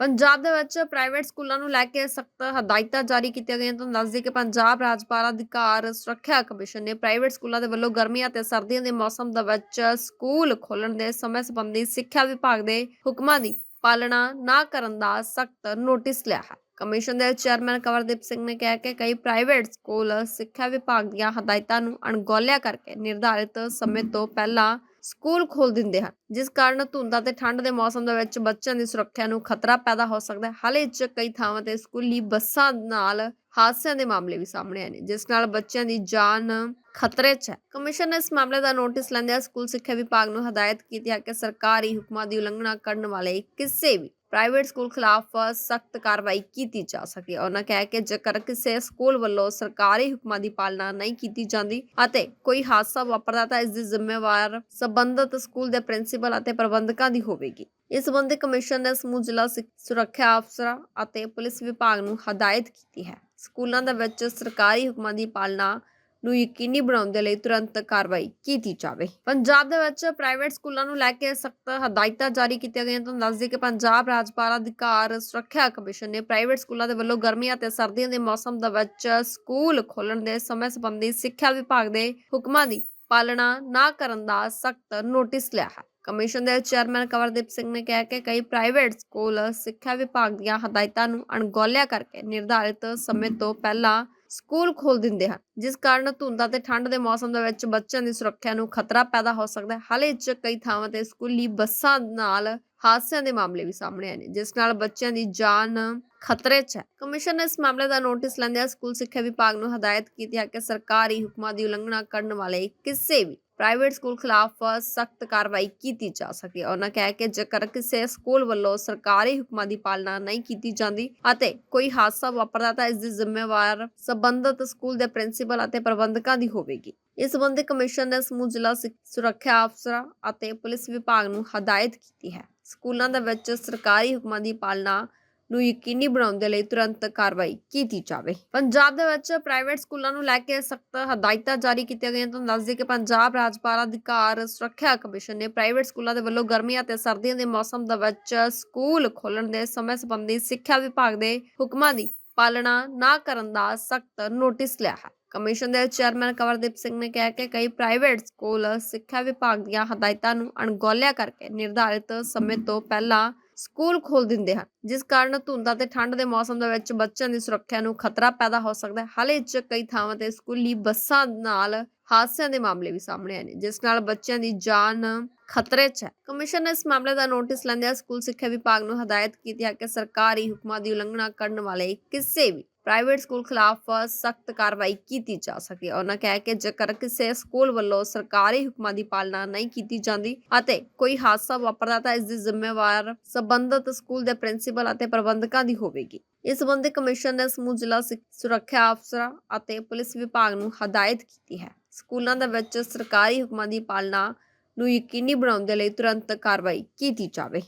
ਪੰਜਾਬ ਦੇ ਵਿੱਚ ਪ੍ਰਾਈਵੇਟ ਸਕੂਲਾਂ ਨੂੰ ਲੈ ਕੇ ਸਖਤ ਹਦਾਇਤਾਂ ਜਾਰੀ ਕੀਤੀਆਂ ਗਈਆਂ ਤੁਹਾਨੂੰ ਦੱਸ ਦਈਏ ਕਿ ਪੰਜਾਬ ਰਾਜ ਬਾਲ ਅਧਿਕਾਰ ਸੁਰੱਖਿਆ ਕਮਿਸ਼ਨ ਨੇ ਪ੍ਰਾਈਵੇਟ ਸਕੂਲਾਂ ਦੇ ਵੱਲੋਂ ਗਰਮੀਆਂ ਅਤੇ ਸਰਦੀਆਂ ਦੇ ਮੌਸਮ ਦੇ ਵਿੱਚ ਸਕੂਲ ਖੋਲਣ ਦੇ ਸਮੇਂ ਸੰਬੰਧੀ ਸਿੱਖਿਆ ਵਿਭਾਗ ਦੇ ਹੁਕਮਾਂ ਦੀ ਪਾਲਣਾ ਨਾ ਕਰਨ ਦਾ ਸਖਤ ਨੋਟਿਸ ਲਿਆ ਹੈ। ਕਮਿਸ਼ਨ ਦੇ ਚੇਅਰਮੈਨ ਕਵਰਦੀਪ ਸਿੰਘ ਨੇ ਕਿਹਾ ਕਿ ਕਈ ਪ੍ਰਾਈਵੇਟ ਸਕੂਲ ਸਿੱਖਿਆ ਵਿਭਾਗ ਦੀਆਂ ਹਦਾਇਤਾਂ ਨੂੰ ਅਣਗੌਲਿਆ ਕਰਕੇ ਨਿਰਧਾਰਿਤ ਸਮੇਂ ਤੋਂ ਪਹਿਲਾਂ ਸਕੂਲ ਖੋਲ ਦਿੰਦੇ ਹਨ, ਜਿਸ ਕਾਰਨ ਧੁੰਦਾਂ ਤੇ ਠੰਡ ਦੇ ਮੌਸਮ ਦੇ ਵਿੱਚ ਬੱਚਿਆਂ ਦੀ ਸੁਰੱਖਿਆ ਨੂੰ ਖਤਰਾ ਪੈਦਾ ਹੋ ਸਕਦਾ ਹੈ। ਹਾਲੇ ਚ ਕਈ ਥਾਵਾਂ ਤੇ ਸਕੂਲੀ ਬੱਸਾਂ ਨਾਲ ਹਾਦਸਿਆਂ ਦੇ ਮਾਮਲੇ ਵੀ ਸਾਹਮਣੇ ਆਏ ਨੇ, ਜਿਸ ਨਾਲ ਬੱਚਿਆਂ ਦੀ ਜਾਨ ਖਤਰੇ 'ਚ ਹੈ। ਕਮਿਸ਼ਨ ਨੇ ਇਸ ਮਾਮਲੇ ਦਾ ਨੋਟਿਸ ਲੈਂਦਿਆਂ ਸਕੂਲ ਸਿੱਖਿਆ ਵਿਭਾਗ ਨੂੰ ਹਦਾਇਤ ਕੀਤੀ ਹੈ ਕਿ ਸਰਕਾਰੀ ਹੁਕਮਾਂ ਦੀ ਉਲੰਘਣਾ ਕਰਨ ਵਾਲੇ ਕਿਸੇ ਵੀ ਪ੍ਰਾਈਵੇਟ ਸਕੂਲ ਖਿਲਾਫ ਸਖਤ ਕਾਰਵਾਈ ਕੀਤੀ ਜਾ ਸਕਦੀ ਉਹਨਾਂ ਕਿਹਾ ਕਿ ਜੇਕਰ ਕਿਸੇ ਸਕੂਲ ਵੱਲੋਂ ਸਰਕਾਰੀ ਹੁਕਮਾਂ ਦੀ ਪਾਲਣਾ ਨਹੀਂ ਕੀਤੀ ਜਾਂਦੀ ਅਤੇ ਕੋਈ ਹਾਦਸਾ ਵਾਪਰਦਾ ਤਾਂ ਇਸ ਦੀ ਜ਼ਿੰਮੇਵਾਰ ਸਬੰਧਤ ਸਕੂਲ ਦੇ ਪ੍ਰਿੰਸੀਪਲ ਅਤੇ ਪ੍ਰਬੰਧਕਾਂ ਦੀ ਹੋਵੇਗੀ। ਇਸ ਸੰਬੰਧੀ ਕਮਿਸ਼ਨ ਨੇ ਸਮੂਹ ਜ਼ਿਲ੍ਹਾ ਸੁਰੱਖਿਆ ਅਫਸਰਾਂ ਅਤੇ ਪੁਲਿਸ ਵਿਭਾਗ ਨੂੰ ਹਦਾਇਤ ਕੀਤੀ ਹੈ। ਸਕੂਲਾਂ ਦੇ ਵਿੱਚ ਸਰਕਾਰੀ ਹੁਕਮਾਂ ਦੀ ਪਾਲਣਾ ਨੂੰ ਯਕੀਨੀ ਬਣਾਉਣ ਦੇ ਲਈ ਤੁਰੰਤ ਕਾਰਵਾਈ ਕੀਤੀ ਜਾਵੇ। ਪੰਜਾਬ ਦੇ ਵਿੱਚ ਪ੍ਰਾਈਵੇਟ ਸਕੂਲਾਂ ਨੂੰ ਲੈ ਕੇ ਸਖਤ ਹਦਾਇਤਾਂ ਜਾਰੀ ਕੀਤੀਆਂ ਗਈਆਂ। ਤੁਹਾਨੂੰ ਦੱਸ ਦਈਏ ਕਿ ਪੰਜਾਬ ਰਾਜ ਅਧਿਕਾਰ ਸੁਰੱਖਿਆ ਕਮਿਸ਼ਨ ਨੇ ਪ੍ਰਾਈਵੇਟ ਸਕੂਲਾਂ ਦੇ ਵੱਲੋਂ ਗਰਮੀਆਂ ਤੇ ਸਰਦੀਆਂ ਦੇ ਮੌਸਮ ਦੇ ਵਿੱਚ ਸਕੂਲ ਖੋਲ੍ਹਣ ਦੇ ਸਮੇਂ ਸੰਬੰਧੀ ਸਿੱਖਿਆ ਵਿਭਾਗ ਦੇ ਹੁਕਮਾਂ ਦੀ ਪਾਲਣਾ ਨਾ ਕਰਨ ਦਾ ਸਖਤ ਨੋਟਿਸ ਲਿਆ ਹੈ। ਕਮਿਸ਼ਨ ਦੇ ਚੇਅਰਮੈਨ ਕਵਰਦੀਪ ਸਿੰਘ ਨੇ ਕਿਹਾ ਕਿ ਕਈ ਪ੍ਰਾਈਵੇਟ ਸਕੂਲ ਸਿੱਖਿਆ ਵਿਭਾਗ ਦੀਆਂ ਹਦਾਇਤਾਂ ਨੂੰ ਅਣਗੌਲਿਆ ਕਰਕੇ ਨਿਰਧਾਰਿਤ ਸਮੇਂ ਤੋਂ ਪਹਿਲਾਂ ਸਕੂਲ ਖੋਲ ਦਿੰਦੇ ਹਨ, ਜਿਸ ਕਾਰਨ ਧੁੰਦਾਂ ਤੇ ਠੰਡ ਦੇ ਮੌਸਮ ਦੇ ਵਿੱਚ ਬੱਚਿਆਂ ਦੀ ਸੁਰੱਖਿਆ ਨੂੰ ਖਤਰਾ ਪੈਦਾ ਹੋ ਸਕਦਾ ਹੈ। ਹਾਲੇ ਚ ਕਈ ਥਾਵਾਂ ਤੇ ਸਕੂਲੀ ਬੱਸਾਂ ਨਾਲ ਹਾਦਸਿਆਂ ਦੇ ਮਾਮਲੇ ਵੀ ਸਾਹਮਣੇ ਆਏ ਨੇ, ਜਿਸ ਨਾਲ ਬੱਚਿਆਂ ਦੀ ਜਾਨ ਖਤਰੇ 'ਚ ਹੈ। ਕਮਿਸ਼ਨ ਨੇ ਇਸ ਮਾਮਲੇ ਦਾ ਨੋਟਿਸ ਲੈਂਦਿਆਂ ਸਕੂਲ ਸਿੱਖਿਆ ਵਿਭਾਗ ਨੂੰ ਹਦਾਇਤ ਕੀਤੀ ਹੈ ਕਿ ਸਰਕਾਰੀ ਹੁਕਮਾਂ ਦੀ ਉਲੰਘਣਾ ਕਰਨ ਵਾਲੇ ਕਿਸੇ ਵੀ ਪ੍ਰਾਈਵੇਟ ਸਕੂਲ ਖਿਲਾਫ ਸਖਤ ਕਾਰਵਾਈ ਕੀਤੀ ਜਾ ਸਕਦੀ ਉਹਨਾਂ ਕਿਹਾ ਕਿ ਜੇਕਰ ਕਿਸੇ ਸਕੂਲ ਵੱਲੋਂ ਸਰਕਾਰੀ ਹੁਕਮਾਂ ਦੀ ਪਾਲਣਾ ਨਹੀਂ ਕੀਤੀ ਜਾਂਦੀ ਅਤੇ ਕੋਈ ਹਾਦਸਾ ਵਾਪਰਦਾ ਤਾਂ ਇਸ ਦੀ ਜ਼ਿੰਮੇਵਾਰ ਸਬੰਧਤ ਸਕੂਲ ਦੇ ਪ੍ਰਿੰਸੀਪਲ ਅਤੇ ਪ੍ਰਬੰਧਕਾਂ ਦੀ ਹੋਵੇਗੀ। ਇਸ ਸੰਬੰਧੀ ਕਮਿਸ਼ਨ ਨੇ ਸਮੂਹ ਜ਼ਿਲ੍ਹਾ ਸੁਰੱਖਿਆ ਅਫਸਰਾਂ ਅਤੇ ਪੁਲਿਸ ਵਿਭਾਗ ਨੂੰ ਹਦਾਇਤ ਕੀਤੀ ਹੈ। ਸਕੂਲਾਂ ਦੇ ਵਿੱਚ ਸਰਕਾਰੀ ਹੁਕਮਾਂ ਦੀ ਪਾਲਣਾ ਨੂੰ ਯਕੀਨੀ ਬਣਾਉਣ ਦੇ ਲਈ ਤੁਰੰਤ ਕਾਰਵਾਈ ਕੀਤੀ ਜਾਵੇ। ਪੰਜਾਬ ਦੇ ਵਿੱਚ ਪ੍ਰਾਈਵੇਟ ਸਕੂਲਾਂ ਨੂੰ ਲੈ ਕੇ ਸਖਤ ਹਦਾਇਤਾਂ ਜਾਰੀ ਕੀਤੀਆਂ ਗਈਆਂ। ਤੁਹਾਨੂੰ ਦੱਸ ਦਈਏ ਕਿ ਪੰਜਾਬ ਰਾਜਪਾਲ ਅਧਿਕਾਰ ਸੁਰੱਖਿਆ ਕਮਿਸ਼ਨ ਨੇ ਪ੍ਰਾਈਵੇਟ ਸਕੂਲਾਂ ਦੇ ਵੱਲੋਂ ਗਰਮੀਆਂ ਤੇ ਸਰਦੀਆਂ ਦੇ ਮੌਸਮ ਦੇ ਵਿੱਚ ਸਕੂਲ ਖੋਲਣ ਦੇ ਸਮੇਂ ਸੰਬੰਧੀ ਸਿੱਖਿਆ ਵਿਭਾਗ ਦੇ ਹੁਕਮਾਂ ਦੀ ਪਾਲਣਾ ਨਾ ਕਰਨ ਦਾ ਸਖਤ ਨੋਟਿਸ ਲਿਆ ਹੈ। ਕਮਿਸ਼ਨ ਦੇ ਚੇਅਰਮੈਨ ਕਵਰਦੀਪ ਸਿੰਘ ਨੇ ਕਿਹਾ ਕਿ ਕਈ ਪ੍ਰਾਈਵੇਟ ਸਕੂਲ ਸਿੱਖਿਆ ਵਿਭਾਗ ਦੀਆਂ ਹਦਾਇਤਾਂ ਨੂੰ ਅਣਗੌਲਿਆ ਕਰਕੇ ਨਿਰਧਾਰਿਤ ਸਮੇਂ ਤੋਂ ਪਹਿਲਾਂ ਸਕੂਲ ਖੋਲ ਦਿੰਦੇ ਹਨ, ਜਿਸ ਕਾਰਨ ਧੁੰਦਾਂ ਤੇ ਠੰਡ ਦੇ ਮੌਸਮ ਦੇ ਵਿੱਚ ਬੱਚਿਆਂ ਦੀ ਸੁਰੱਖਿਆ ਨੂੰ ਖਤਰਾ ਪੈਦਾ ਹੋ ਸਕਦਾ ਹੈ। ਹਾਲੇ ਚ ਕਈ ਥਾਵਾਂ ਤੇ ਸਕੂਲੀ ਬੱਸਾਂ ਨਾਲ ਹਾਦਸਿਆਂ ਦੇ ਮਾਮਲੇ ਵੀ ਸਾਹਮਣੇ ਆਏ ਨੇ, ਜਿਸ ਨਾਲ ਬੱਚਿਆਂ ਦੀ ਜਾਨ ਖਤਰੇ 'ਚ ਹੈ। ਕਮਿਸ਼ਨ ਨੇ ਇਸ ਮਾਮਲੇ ਦਾ ਨੋਟਿਸ ਲੈਂਦਿਆਂ ਸਕੂਲ ਸਿੱਖਿਆ ਵਿਭਾਗ ਨੂੰ ਹਦਾਇਤ ਕੀਤੀ ਹੈ ਕਿ ਸਰਕਾਰੀ ਹੁਕਮਾਂ ਦੀ ਉਲੰਘਣਾ ਕਰਨ ਵਾਲੇ ਕਿਸੇ ਵੀ ਪ੍ਰਾਈਵੇਟ ਸਕੂਲ ਖਿਲਾਫ ਸਖਤ ਕਾਰਵਾਈ ਕੀਤੀ ਜਾ ਸਕਦੀ ਹੈ। ਉਹਨਾਂ ਕਿਹਾ ਕਿ ਜੇਕਰ ਕਿਸੇ ਸਕੂਲ ਵੱਲੋਂ ਸਰਕਾਰੀ ਹੁਕਮਾਂ ਦੀ ਪਾਲਣਾ ਨਹੀਂ ਕੀਤੀ ਜਾਂਦੀ ਅਤੇ ਕੋਈ ਹਾਦਸਾ ਵਾਪਰਦਾ ਤਾਂ ਇਸ ਦੀ ਜ਼ਿੰਮੇਵਾਰ ਸਬੰਧਤ ਸਕੂਲ ਦੇ ਪ੍ਰਿੰਸੀਪਲ ਅਤੇ ਪ੍ਰਬੰਧਕਾਂ ਦੀ ਹੋਵੇਗੀ। ਇਸ ਸੰਬੰਧੀ ਕਮਿਸ਼ਨ ਨੇ ਸਮੂਹ ਜ਼ਿਲ੍ਹਾ ਸੁਰੱਖਿਆ ਅਫਸਰਾਂ ਅਤੇ ਪੁਲਿਸ ਵਿਭਾਗ ਨੂੰ ਹਦਾਇਤ ਕੀਤੀ ਹੈ। ਸਕੂਲਾਂ ਦੇ ਵਿੱਚ ਸਰਕਾਰੀ ਹੁਕਮਾਂ ਦੀ ਪਾਲਣਾ ਨੂੰ ਯਕੀਨੀ ਬਣਾਉਣ ਦੇ ਲਈ ਤੁਰੰਤ ਕਾਰਵਾਈ ਕੀਤੀ ਜਾਵੇ।